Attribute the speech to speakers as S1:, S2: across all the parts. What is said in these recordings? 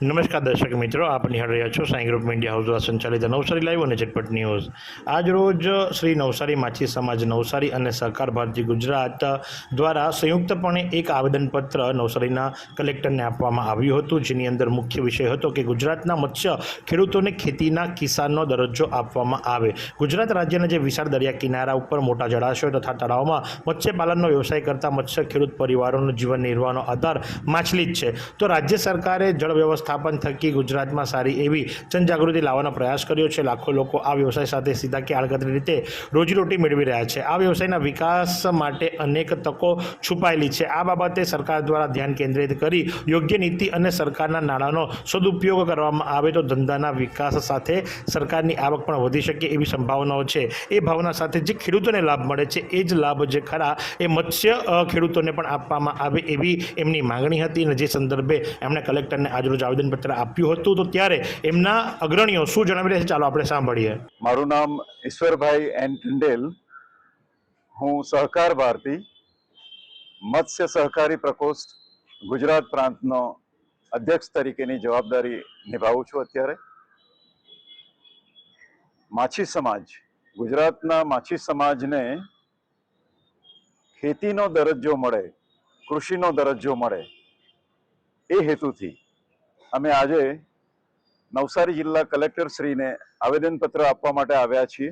S1: નમસ્કાર દર્શક મિત્રો, આપ નિહાળ રહ્યા છો સાંઈ ગ્રુપ મીડિયા હાઉસ દ્વારા સંચાલિત નવસારી લાઈવ અને ઝટપટ ન્યૂઝ. આજ રોજ શ્રી નવસારી માછી સમાજ નવસારી અને સહકાર ભારતી ગુજરાત દ્વારા સંયુક્તપણે એક આવેદનપત્ર નવસારીના કલેક્ટરને આપવામાં આવ્યું હતું, જેની અંદર મુખ્ય વિષય હતો કે ગુજરાતના મત્સ્ય ખેડૂતોને ખેતીના કિસાનનો દરજ્જો આપવામાં આવે. ગુજરાત રાજ્યના જે વિશાળ દરિયા કિનારા ઉપર મોટા જળાશયો તથા તળાવમાં મત્સ્યપાલનનો વ્યવસાય કરતા મત્સ્ય ખેડૂત પરિવારોનો જીવન નિર્વાહનો આધાર માછલી જ છે. તો રાજ્ય સરકારે જળ વ્યવસ્થાપન થકી ગુજરાતમાં સારી એવી જનજાગૃતિ લાવવાનો પ્રયાસ કર્યો છે. લાખો લોકો આ વ્યવસાય સાથે સીધા કે આડકતરી રીતે રોજીરોટી મેળવી રહ્યા છે. આ વ્યવસાયના વિકાસ માટે અનેક તકો છુપાયેલી છે. આ બાબતે સરકાર દ્વારા ધ્યાન કેન્દ્રિત કરી યોગ્ય નીતિ અને સરકારના નાણાંનો સદુપયોગ કરવામાં આવે તો ધંધાના વિકાસ સાથે સરકારની આવક પણ વધી શકે એવી સંભાવનાઓ છે. એ ભાવના સાથે જે ખેડૂતોને લાભ મળે છે, એ જ લાભ જે ખરા, એ મત્સ્ય ખેડૂતોને પણ આપવામાં આવે એવી એમની માંગણી હતી અને જે સંદર્ભે એમણે કલેક્ટરને આજરોજ આવેદનપત્ર આપ્યું હતું, તો ત્યારે એમના અગ્રણીઓ શું જણાવી રહ્યા છે? ચાલો આપણે સાંભળીએ.
S2: મારું નામ ઈશ્વરભાઈ એન ટંડેલ હું સહકાર ભારતી, મત્સ્ય સહકારી પ્રકોષ્ઠ, ગુજરાત પ્રાંતનો અધ્યક્ષ તરીકેની જવાબદારી નિભાવું છું અત્યારે. માછી સમાજ, ગુજરાતના માછી સમાજને ખેતીનો દરજ્જો મળે, કૃષિનો દરજ્જો મળે, એ હેતુથી અમે આજે નવસારી જિલ્લા કલેક્ટર શ્રીને આવેદનપત્ર આપવા માટે આવ્યા છીએ.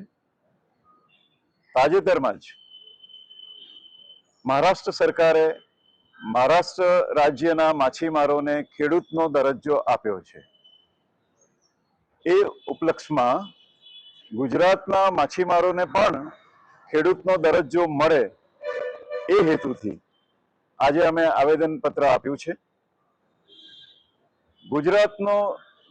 S2: તાજેતરમાં જ મહારાષ્ટ્ર સરકારે મહારાષ્ટ્ર રાજ્યના માછીમારોને ખેડૂતનો દરજ્જો આપ્યો છે. એ ઉપલક્ષમાં ગુજરાતના માછીમારોને પણ ખેડૂતનો દરજ્જો મળે એ હેતુથી આજે અમે આવેદનપત્ર આપ્યું છે. ગુજરાતનો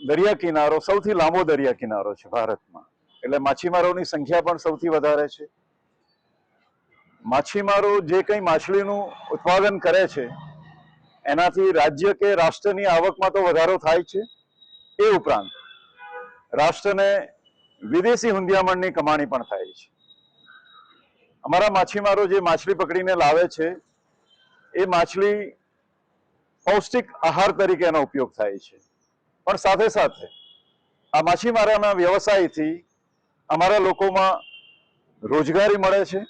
S2: દરિયા કિનારો સૌથી લાંબો દરિયા કિનારો છે ભારતમાં. એટલે માછીમારોની સંખ્યા પણ સૌથી વધારે છે. માછીમારો જે કંઈ માછલીનું ઉત્પાદન કરે છે, એનાથી રાજ્ય કે રાષ્ટ્રની આવકમાં તો વધારો થાય છે, એ ઉપરાંત રાષ્ટ્રને વિદેશી હુંડિયામણની કમાણી પણ થાય છે. અમારા માછીમારો જે માછલી પકડીને લાવે છે, એ માછલી પૌષ્ટિક આહાર તરીકે એનો ઉપયોગ થાય છે. પણ સાથે સાથે આ માછીમારાના વ્યવસાયથી અમારા લોકોમાં રોજગારી મળે છે.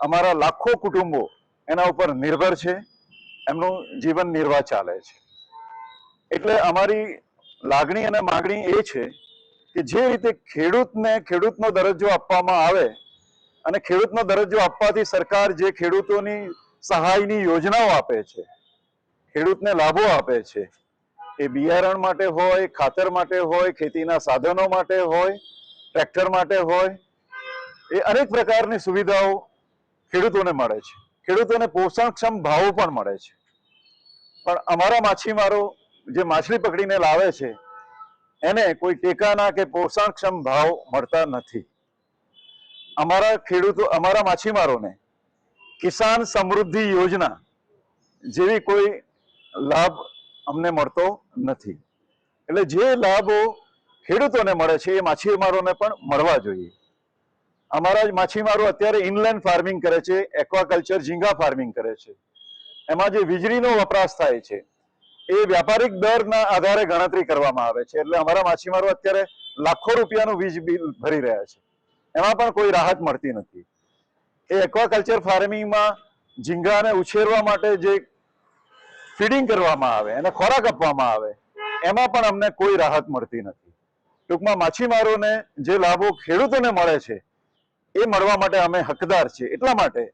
S2: અમારા લાખો કુટુંબો એના ઉપર નિર્ભર છે. એમનું જીવન નિર્વાહ ચાલે છે. એટલે અમારી લાગણી અને માગણી એ છે કે જે રીતે ખેડૂતને ખેડૂતનો દરજ્જો આપવામાં આવે અને ખેડૂતનો દરજ્જો આપવાથી સરકાર જે ખેડૂતોની સહાયની યોજનાઓ આપે છે ખેડૂતને લાભો આપે છે. એ બિયારણ માટે હોય, ખાતર માટે હોય, ખેતીના સાધનો માટે હોય, ટ્રેક્ટર માટે હોય, એ અનેક પ્રકારની સુવિધાઓ ખેડૂતોને મળે છે. ખેડૂતોને પોષણક્ષમ ભાવો પણ મળે છે. પણ અમારા માછીમારો જે માછલી પકડીને લાવે છે, એને કોઈ ટેકાના કે પોષણક્ષમ ભાવ મળતા નથી. અમારા ખેડૂતો, અમારા માછીમારોને કિસાન સમૃદ્ધિ યોજના જેવી કોઈ લાભ અમને મળતો નથી. એટલે જે લાભો ખેડૂતોને મળે છે, એ માછીમારોને પણ મળવા જોઈએ. અમારા જ માછીમારો અત્યારે ઇનલેન્ડ ફાર્મિંગ કરે છે, એક્વાકલ્ચર ઝીંગા ફાર્મિંગ કરે છે. એમાં જે વીજળીનો વપરાશ થાય છે, એ વ્યાપારિક દરના આધારે ગણતરી કરવામાં આવે છે. એટલે અમારા માછીમારો અત્યારે લાખો રૂપિયાનું વીજ બિલ ભરી રહ્યા છે. એમાં પણ કોઈ રાહત મળતી નથી. એ એક્વાકલ્ચર ફાર્મિંગમાં ઝીંગાને ઉછેરવા માટે જે ફીડિંગ કરવામાં આવે, એને ખોરાક આપવામાં આવે, એમાં પણ અમને કોઈ રાહત મળતી નથી. ટૂંકમાં માછીમારોને જે લાભો ખેડૂતોને મળે છે, એ મળવા માટે અમે હકદાર છીએ. એટલા માટે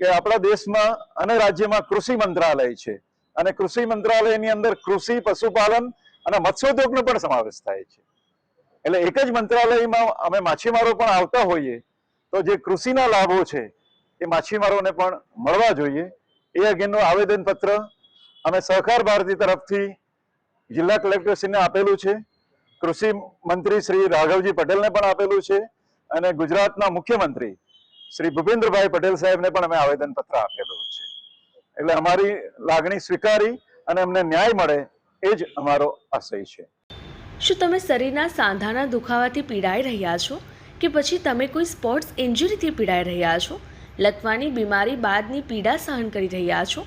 S2: કે આપણા દેશમાં અને રાજ્યમાં કૃષિ મંત્રાલય છે. અને કૃષિ મંત્રાલયની અંદર કૃષિ, પશુપાલન અને મત્સ્યોદ્યોગનો પણ સમાવેશ થાય છે. એટલે એક જ મંત્રાલયમાં અમે માછીમારો પણ આવતા હોઈએ, તો જે કૃષિના લાભો છે, એ માછીમારોને પણ મળવા જોઈએ. એ અંગેનું આવેદનપત્ર અમે સહકાર ભારતી તરફથી જિલ્લા કલેક્ટરશ્રીને આપેલું છે. કૃષિ મંત્રી શ્રી રાઘવજી પટેલને પણ આપેલું છે અને ગુજરાતના મુખ્યમંત્રી શ્રી ભૂપેન્દ્રભાઈ પટેલ સાહેબને પણ અમે આવેદનપત્ર આપેલું છે. એટલે અમારી લાગણી સ્વીકારી અને અમને ન્યાય મળે એ જ અમારો આશય છે.
S3: શું તમે શરીરના સાંધાના દુખાવાથી પીડાઈ રહ્યા છો? કે પછી તમે કોઈ સ્પોર્ટ્સ ઇન્જરીથી પીડાઈ રહ્યા છો? લકવાની બીમારી બાદની પીડા સહન કરી રહ્યા છો?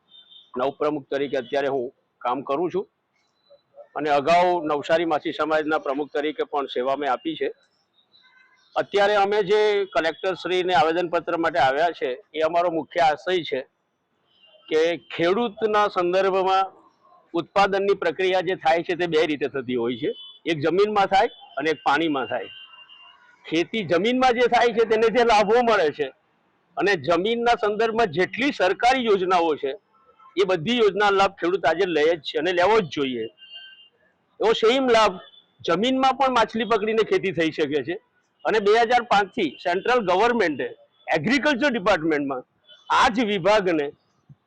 S4: નવપ્રમુખ તરીકે અત્યારે હું કામ કરું છું. અને અગાઉ નવસારી માછી સમાજના પ્રમુખ તરીકે પણ સેવા મેં આપી છે. અત્યારે અમે જે કલેક્ટરશ્રીને આવેદનપત્ર માટે આવ્યા છે, એ અમારો મુખ્ય આશય છે કે ખેડૂતના સંદર્ભમાં ઉત્પાદનની પ્રક્રિયા જે થાય છે તે બે રીતે થતી હોય છે. એક જમીનમાં થાય અને એક પાણીમાં થાય. ખેતી જમીનમાં જે થાય છે તેને જે લાભો મળે છે અને જમીનના સંદર્ભમાં જેટલી સરકારી યોજનાઓ છે એ બધી યોજના લાભ ખેડૂત આજે લે જ છે અને લેવો જ જોઈએ. એવો સેમ લાભ જમીનમાં પણ માછલી પકડીને ખેતી થઈ શકે છે. અને બે હજાર પાંચથી સેન્ટ્રલ ગવર્મેન્ટે એગ્રીકલ્ચર ડિપાર્ટમેન્ટમાં આ જ વિભાગને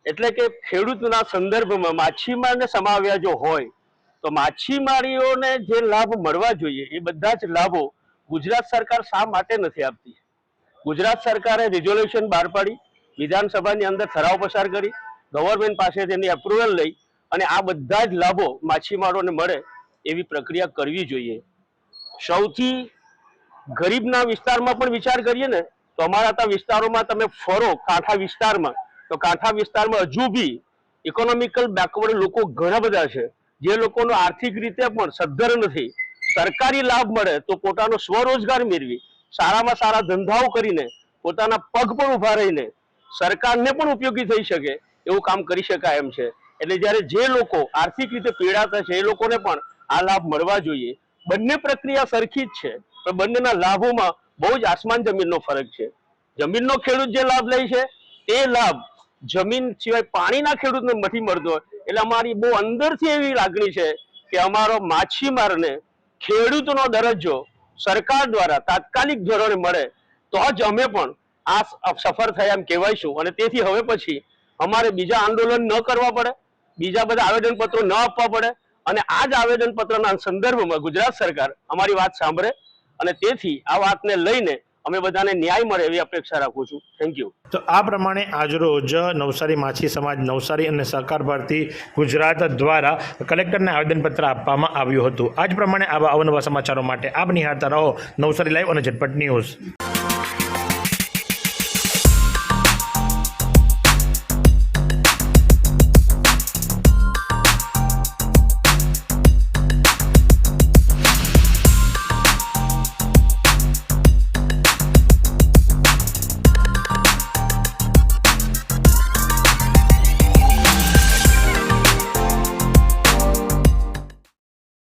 S4: એટલે કે ખેડૂતના સંદર્ભમાં માછીમારને સમાવ્યા જો હોય, તો માછીમારીઓને જે લાભ મળવા જોઈએ, એ બધા જ લાભો ગુજરાત સરકાર શા માટે નથી આપતી? ગુજરાત સરકારે રિઝોલ્યુશન બહાર પાડી, વિધાનસભાની અંદર ઠરાવ પસાર કરી ગવર્મેન્ટ પાસે તેની એપ્રુવલ લઈ અને આ બધા જ લાભો માછીમારોને મળે એવી પ્રક્રિયા કરવી જોઈએ. સૌથી ગરીબના વિસ્તારમાં પણ વિચાર કરીએ ને, તો અમારા ત્યાં વિસ્તારોમાં તમે ફરો કાંઠા વિસ્તારમાં, તો કાંઠા વિસ્તારમાં હજુ બી ઇકોનોમિકલ બેકવર્ડ લોકો ઘણા બધા છે. જે લોકોનો આર્થિક રીતે પણ સદ્ધર નથી. સરકારી લાભ મળે તો પોતાનો સ્વરોજગાર મેળવી, સારામાં સારા ધંધાઓ કરીને પોતાના પગ પર ઊભા રહીને સરકારને પણ ઉપયોગી થઈ શકે. એવું કામ કરી શકાય એમ છે. એટલે જ્યારે જે લોકો આર્થિક રીતે પીડાતા છે, એ લોકોને પણ આ લાભ મળવા જોઈએ. બંને પ્રક્રિયા સરખી જ છે, પણ બંનેના લાભોમાં બહુ જ આસમાન જમીનનો ફરક છે. જમીનનો ખેડૂત જે લાભ લે છે, એ લાભ જમીન સિવાય પાણીના ખેડૂતને નથી મળતો. એટલે અમારી બહુ અંદરથી એવી લાગણી છે કે અમારો માછીમારને ખેડૂતનો દરજ્જો સરકાર દ્વારા તાત્કાલિક ધોરણે મળે, તો જ અમે પણ આ સફર થયા એમ કહેવાયશું અને તેથી હવે પછી અમારે બીજા આંદોલન ન કરવા પડે, બીજા બધા આવેદનપત્રો ન આપવા પડે અને આ જ આવેદનપત્રના સંદર્ભમાં ગુજરાત સરકાર અમારી વાત સાંભળે અને તેથી આ વાતને લઈને અમે બધાને ન્યાય મળે એવી અપેક્ષા રાખું છું. થેન્ક યુ
S1: તો આ પ્રમાણે આજરોજ નવસારી માછી સમાજ નવસારી અને સહકાર ભારતી ગુજરાત દ્વારા કલેક્ટરને આવેદનપત્ર આપવામાં આવ્યું હતું. આ જ પ્રમાણે આવા અવનવા સમાચારો માટે આપ નિહાળતા રહો. નવસારી લાઈવ અને ઝટપટ ન્યૂઝ.